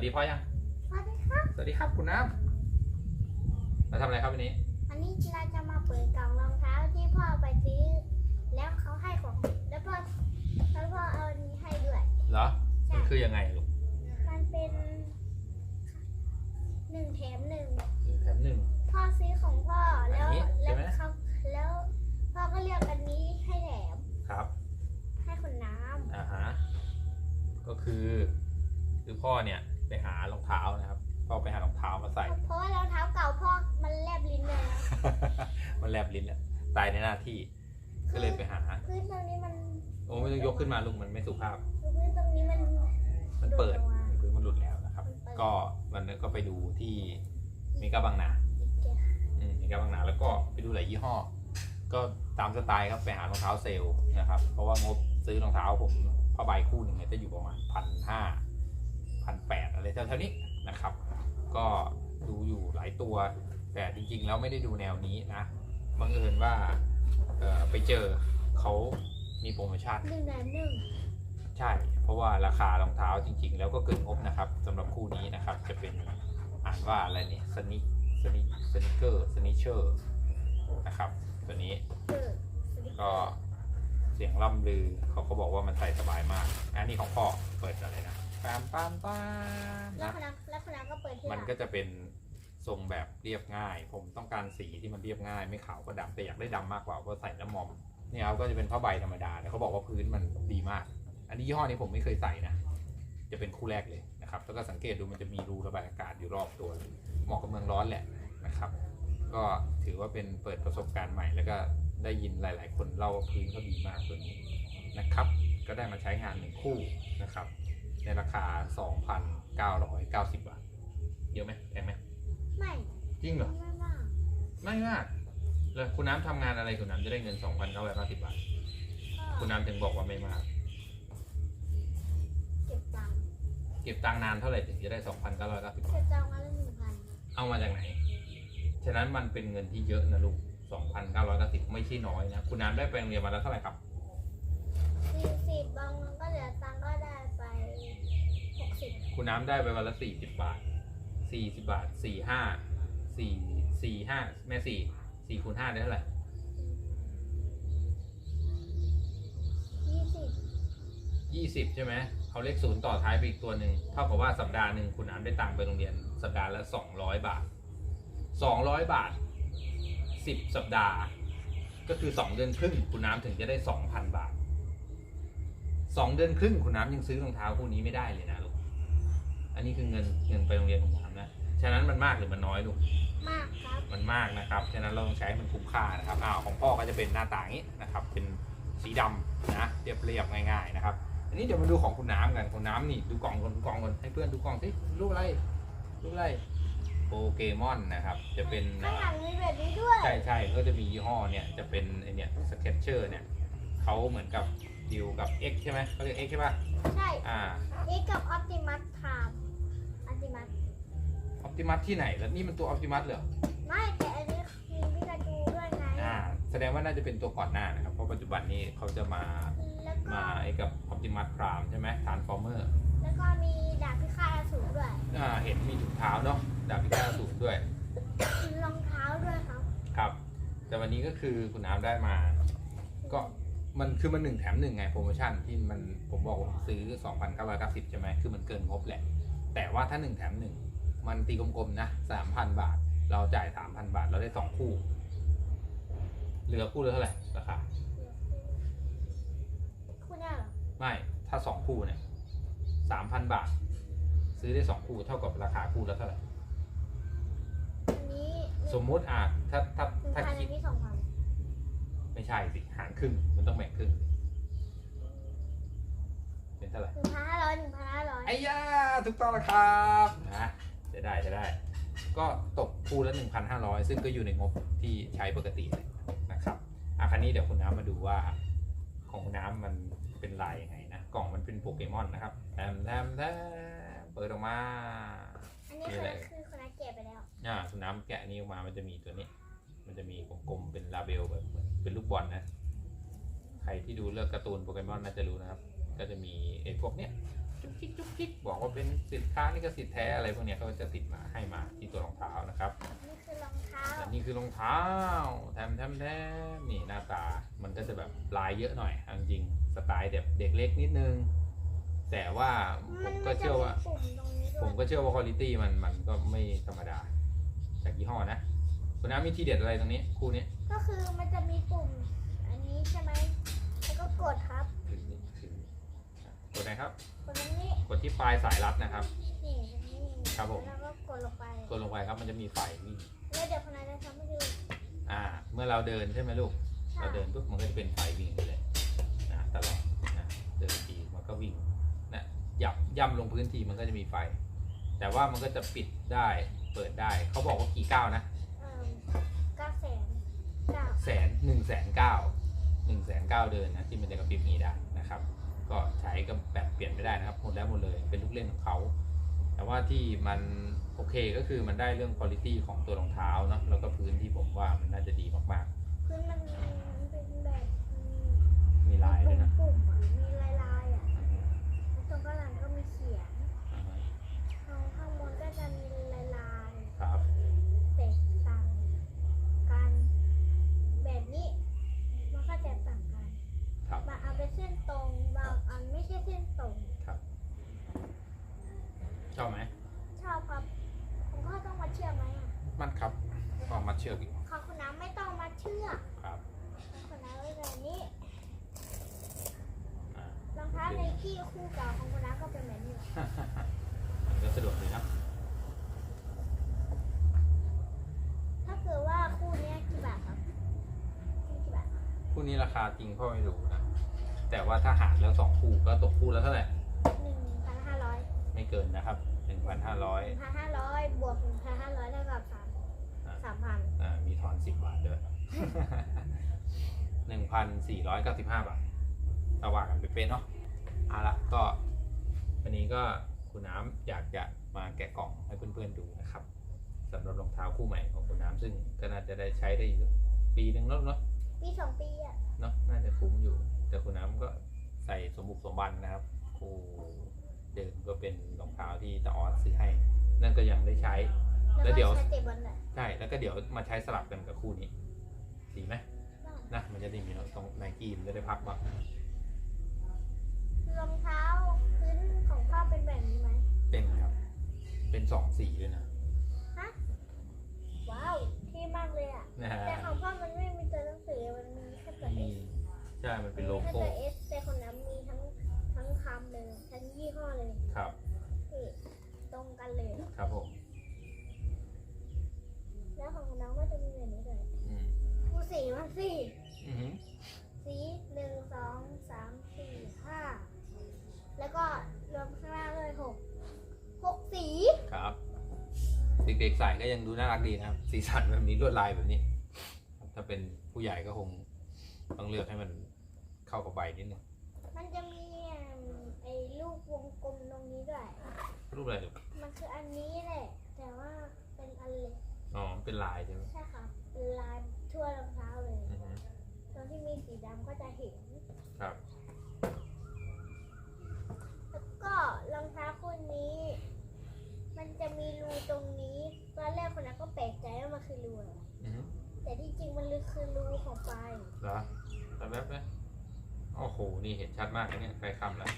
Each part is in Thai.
วัสดีพ่อยัง สวัสดีครับ สวัสดีครับคุณน้ำมาทำอะไรครับวันนี้ วันนี้เราจะมาเปิดกล่องรองเท้าที่พ่อไปซื้อ แล้วเขาให้ของ แล้วพ่อแล้วพ่อเอาอันนี้ให้ด้วย เหรอ ใช่ มันคือยังไงลูกมันเป็นหนึ่งแถมหนึ่ง หนึ่งแถมหนึ่ง พ่อซื้อของพ่อแล้วอันนี้ใช่แล้วไหม เขาแล้วพ่อก็เลือกอันนี้ให้แถมครับ ให้คนน้อ่าฮะ ก็คือ คือพ่อเนี่ย ไปหารองเท้านะครับพ่อไปหารองเท้ามาใส่ำเพราะว่ารองเท้าเก่าพ่อมันแลบลิ้นเลยนะมันแลบลิ้นแล้วตายในหน้าที่ ก็เลยไปหา พื้นตรงนี้มันโอ้ไม่ต้องยกขึ้นมาลุงมันไม่สุภาพ พื้นตรงนี้มันมันเปิดหลุดออกมาคือมันหลุดแล้วนะครับมันเปิดก็วันนั้นก็ไปดูที่เมกาบางนาอืมมีการบางนาแล้วก็ไปดูหลายยี่ห้อ ก็ตามสไตล์ครับไปหารองเท้าเซลล์นะครับ เพราะว่างบซื้อรองเท้าผมผ้าใบคู่หนึ่งเนี่ยจะอยู่ประมาณพันห้า พันแปดอะไรเท่าๆนี้นะครับ ก็ดูอยู่หลายตัว แต่จริงๆแล้วไม่ได้ดูแนวนี้นะบังเอิญว่าเอ่อไปเจอเขามีโปรโมชั่นหนึ่งแถมหนึ่งใช่ เพราะว่าราคารองเท้าจริง ๆ แล้วก็เกินงบนะครับสำหรับคู่นี้นะครับจะเป็นอ่านว่าอะไรเนี่ยสนิสนิสนิเกอร์สนิเชอร์นะครับตัวนี้เออสวัสดีก็เสียงล่ำลือเขาก็บอกว่ามันใส่สบายมากอันนี้ของพ่อเปิดอะไรนะ ปามปามปามแล้วนะคนนั้นแล้วคนนั้นก็เปิดที่หมันลังก็จะเป็นทรงแบบเรียบง่าย ผมต้องการสีที่มันเรียบง่าย ไม่ขาวก็ดำแต่อยากได้ดำมากกว่าเพราะใส่แล้วมอมเนี่ยครับก็จะเป็นผ้าใบธรรมดาแต่เขาบอกว่าพื้นมันดีมาก อันนี้ยี่ห้อนี้ผมไม่เคยใส่นะ จะเป็นคู่แรกเลยนะครับแล้วก็สังเกตดูมันจะมีรูระบายอากาศอยู่รอบตัวเหมาะกับเมืองร้อนแหละนะครับ ก็ถือว่าเป็นเปิดประสบการณ์ใหม่ แล้วก็ได้ยินหลาย ๆ คนเล่าว่าพื้นเขาดีมากตัวนี้นะครับ ก็ได้มาใช้งานหนึ่งคู่นะครับ ในราคา 2,990 บาท เยอะไหมแพงไหมไม่จริงเหรอ ไม่มากไม่มากแล้วคุณน้ำทำงานอะไรคุณน้ำจะได้เงิน 2,990 บาท คุณน้ำถึงบอกว่าไม่มาก เก็บตังค์เก็บตังค์นานเท่าไหร่ถึงจะได้ 2,990 บาทเก็บตังค์มาละหนึ่งพันเอามาจากไหน ฉะนั้นมันเป็นเงินที่เยอะนะลูก 2,990 ไม่ใช่น้อยนะ คุณน้ำได้ไปโรงเรียนมาแล้วเท่าไหร่ครับ สี่สิบบางวันก็เหลือตังค์ก็ได้ไปหกสิบ คุณน้ำได้ไปวันละ40บาท40บาท4 5 4 4 5แม่4 4คูณ5ได้เท่าไหร่ยี่สิบ20ใช่ไหมเอาเลขศูนย์ต่อท้ายไปอีกตัวหนึ่งเท่ากับว่าสัปดาห์หนึ่งคุณน้ำได้ตังค์ไปโรงเรียน สัปดาห์ละ200บาท200บาท10สัปดาห์ ก็คือ2เดือนครึ่งคุณน้ำถึงจะได้2,000บาท2เดือนครึ่งคุณน้ำยังซื้อรองเท้าคู่นี้ไม่ได้เลยนะลูก อันนี้คือเงินเงินไปโรงเรียนของน้ำนะ ฉะนั้นมันมากหรือมันน้อยลูก มากครับ มันมากนะครับ ฉะนั้นเราต้องใช้ให้มันคุ้มค่านะครับอ้าวของพ่อก็จะเป็นหน้าตาอย่างนี้นะครับ เป็นสีดำนะ เรียบๆง่าย ๆนะครับ อันนี้เดี๋ยวมาดูของคุณน้ำกันคุณน้ำนี่ดูกล่องก่อนดูกล่องก่อนให้เพื่อนดูกล่องสิรูปอะไรรูปอะไรโปเกมอนนะครับ จะเป็นข้างหลังมีแบบนี้ด้วย ใช่ใช่ก็จะมียี่ห้อเนี่ยจะเป็นไอเนี่ยสเก็ตเชอร์เนี่ยเขาเหมือนกับดิวกับ X ใช่ไหมเขาเรียก X ใช่ป่ะ ใช่ อ่าเอ็กกับออปติมัสพามออปติมัส ออป ติมัสที่ไหน แล้วนี่มันตัวออปติมัสเหรอ ไม่แต่อันนี้มีพิกาจูด้วยไงอ่า แสดงว่าน่าจะเป็นตัวก่อนหน้านะครับ เพราะปัจจุบันนี้เขาจะมาแล้วก็มาไอ้กับ Optimus Prime ใช่ไหม Transformer แล้วก็มีดาบพิฆาตอสูรด้วยอ่า เห็นมีถุงเท้าเนาะ ดาบพิฆาตอสูรด้วย มีรองเท้าด้วยครับครับ แต่วันนี้ก็คือคุณน้ำได้มา ก็มันคือมันหนึ่งแถมหนึ่งไงโปรโมชั่นที่มันผมบอกว่าผมซื้อ 2,990 ใช่ไหมคือมันเกินงบแหละ แต่ว่าถ้าหนึ่งแถมหนึ่ง มันตีกลมๆนะ3,000บาท เราจ่าย3,000บาท เราได้2คู่ เหลือคู่ละเท่าไหร่ราคาคุณเนี่ยเหรอไม่ถ้าสองคู่เนี่ยสามพันบาท ซื้อได้สองคู่เท่ากับราคาคู่ละเท่าไหร่อันนี้สมมุติอะถ้าถ้าหนึ่งถ้าพันคิอัดนนี้สองพันไม่ใช่สิหารครึ่งมันต้องแบ่งครึ่งเป็นเท่าไหร่ หนึ่งพันห้าร้อยหนึ่งพันห้าร้อย ไอ้ย่าถูกต้องแล้วครับนะ จะได้จะได้ ก็ตกคู่ละ1,500 ซึ่งก็อยู่ในงบที่ใช้ปกติเลยนะครับอะคันนี้เดี๋ยวคุณน้ำมาดูว่าของคุณน้ำมันเป็นลายยังไงนะกล่องมันเป็นโปเกมอนนะครับแทมแทมแทมเปิดออกมาอันนี้นี่คือแหละคือคนนั้นเก็บไปแล้วอ่าสุน้ำแกะนี้ออกมามันจะมีตัวนี้ มันจะมีกลมๆเป็นลาเบลแบบเหมือนเป็นลูกบอลนะ ใครที่ดูเลือกการ์ตูนโปเกมอนน่าจะรู้นะครับ ก็จะมีไอ้พวกเนี้ย จุกจิกจุกจิกบอกว่าเป็นสินค้าลิขสิทธิ์แท้อะไรพวกเนี้ยเขาก็จะติดมาให้มาที่ตัวรองเท้านะครับนี่คือรองเท้าและนี่คือรองเท้าแทมแทมแทมนี่หน้าตามันก็จะแบบลายเยอะหน่อยเอาจริงๆสไตล์แบบเด็กเล็กนิดนึง แต่ว่าผมันมมัก็นจะเชื่อมีว่าปุ่มตรงนี้ด้ผวมยก็เชื่อว่าคุณภาพมันมันก็ไม่ธรรมดา จากยี่ห้อนะคุณน้ามีทีเด็ดอะไรตรงนี้คู่นี้ ก็คือมันจะมีปุ่ม อันนี้ใช่ไหมแล้วก็กดครับถึงนี่ถึงอะ กดไหนครับ กดตรงนี้กดที่ปลายสายรัดนะครับ นี่ตรงนี้ครับผม แล้วก็กดลงไป กดลงไปครับมันจะมีไฟวิ่งแล้วเดี๋ยวคนนั้นจะทำให้ดูอ่า เมื่อเราเดินใช่ไหมลูก เราเดินปุ๊บมันก็จะเป็นไฟวิ่งไปเลยนะตลอดนะเดินทีมันก็วิ่งนะยับย่ำลงพื้นทีมันก็จะมีไฟ แต่ว่ามันก็จะปิดได้เปิดได้เขาบอกว่ากี่ก้าวนะเอ่อเก้าแสนเก้าแสนหนึ่งแสนเก้าหนึ่งแสนเก้าเดินนะที่มันจะกระพริบนี้ได้นะครับ ก็ใช้ก็แบบเปลี่ยนไม่ได้นะครับหมดแล้วหมดเลยเป็นลูกเล่นของเขา แต่ว่าที่มันโอเคก็คือมันได้เรื่องคุณภาพของตัวรองเท้าเนาะแล้วก็พื้นที่ผมว่ามันน่าจะดีมากพื้นมันเป็นแบบๆมีลายด้วยนะ ปุ่มๆอะมีลายลายๆอะแล้วตรงข้างหลังก็มีเขียน อ่าฮะ ข้างข้างบนก็จะมีลายลาย ครับ ๆแตกต่างกันแบบนี้มันก็แตกต่างกัน ครับ บางอันเป็นเส้นตรงบางอันไม่ใช่เส้นตรง ชอบไหมชอบครับผมก็ต้องมาเชื่อมไหมอะมันครับก็มัดเชือกอีกขอบคุณน้ำไม่ต้องมาเชื่อมครับขอบคุณน้ำไว้แบบนี้อ่ารองเท้าในที่คู่เก่าของคุณน้ำก็เป็นแบบนี้มันก็สะดวกดีนะถ้าเกิดว่าคู่เนี้ยกี่บาทครับกี่บาทคู่นี้ราคาจริงพ่อไม่รู้นะแต่ว่าถ้าหารแล้วสองคู่ก็ตกคู่แล้วเท่าไหร่ หนึ่งพันห้าร้อย ไม่เกินนะครับหนึ่งพันห้าร้อยหนึ่งพันห้าร้อยบวกหนึ่งพันห้าร้อยเท่ากับสามสามพันอ่ามีทอนสิบบาทด้วยหนึ่งพันสี่ร้อยเก้าสิบห้าบาทถ้าว่ากันไปเป็นเนาะเอาละก็วันนี้ก็คุณน้ำอยากจะมาแกะกล่องให้เพื่อนๆดูนะครับสำหรับรองเท้าคู่ใหม่ของคุณน้ำซึ่งก็น่าจะได้ใช้ได้อีกปีหนึ่งแล้วเนาะปีสองปีอะเนาะน่าจะคุ้มอยู่ แต่คุณน้ำก็ใส่สมบุกสมบันนะครับคู่ เดิมก็เป็นรองเท้าที่ตาออสซื้อให้ นั่นก็ยังได้ใช้ แล้วเดี๋ยวก็ใช้เตะบอลแหละใช่แล้วก็เดี๋ยวมาใช้สลับกันกับคู่นี้ดีไหมนะมันจะได้มีตรงไนกี้มันจะได้พักบ้างรองเท้าพื้นของพ่อเป็นแบบนี้ไหมเป็นครับ เป็นสองสีด้วยนะว้าวเท่มากเลยอะ นะฮะแต่ของพ่อมันไม่มีตัวหนังสือมันมีแค่ตัวมี S ใช่มันเป็นโลมีแค่โก้ตัว S แต่ของน้ำมีทั้งทั้งคำเลยทั้งยี่ห้อเลย ครับ นี่ตรงกันเลย ครับผม แล้วของน้ำก็จะมีแบบนี้เลย อืม ดูสีมันสิ อือหือ สีหนึ่งสองสามสี่ห้าแล้วก็รวมข้างล่างเลยหกหกสี ครับ เด็กๆใส่ก็ยังดูน่ารักดีนะครับ สีสันแบบนี้ลวดลายแบบนี้ ถ้าเป็นผู้ใหญ่ก็คงต้องเลือกให้มันเข้ากับใบนิดนึงมันจะมีไอ้ลูกวงกลมตรงนี้ด้วย รูปอะไรลูกมันคืออันนี้แหละ แต่ว่าเป็นอันเล็ก อ๋อเป็นลายใช่ไหมใช่ค่ะเป็นลายทั่วรองเท้าเลย อือหือตรงที่มีสีดำก็จะเห็น ครับ แล้วก็รองเท้าคู่นี้ มันจะมีรูตรงนี้ตอนแรก คนนั้นก็แปลกใจว่ามันคือรูอะไรอือหือแต่ที่จริงมันคือรูของไฟเหรอแต่แบบไหมโอ้โห นี่เห็นชัดมากนะเนี่ยใกล้ค่ำแล้ว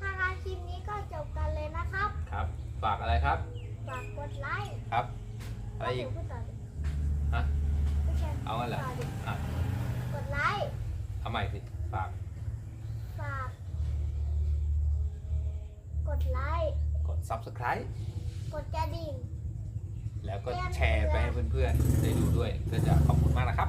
ถ้างานคลิปนี้ก็จบกันเลยนะครับครับ ฝากอะไรครับ ฝากกดไลค์ครับ อะไรอีก พูดต่อดิฮะไม่ใช่เอางั้นเหรอต่ดิอะ กดไลค์เอาใหม่สิ ฝาก ฝากกดไลค์กด subscribe กดกระดิ่ง แล้วก็แชร์ไปให้เพื่อนๆได้ดูด้วยก็จะขอบคุณมากนะครับ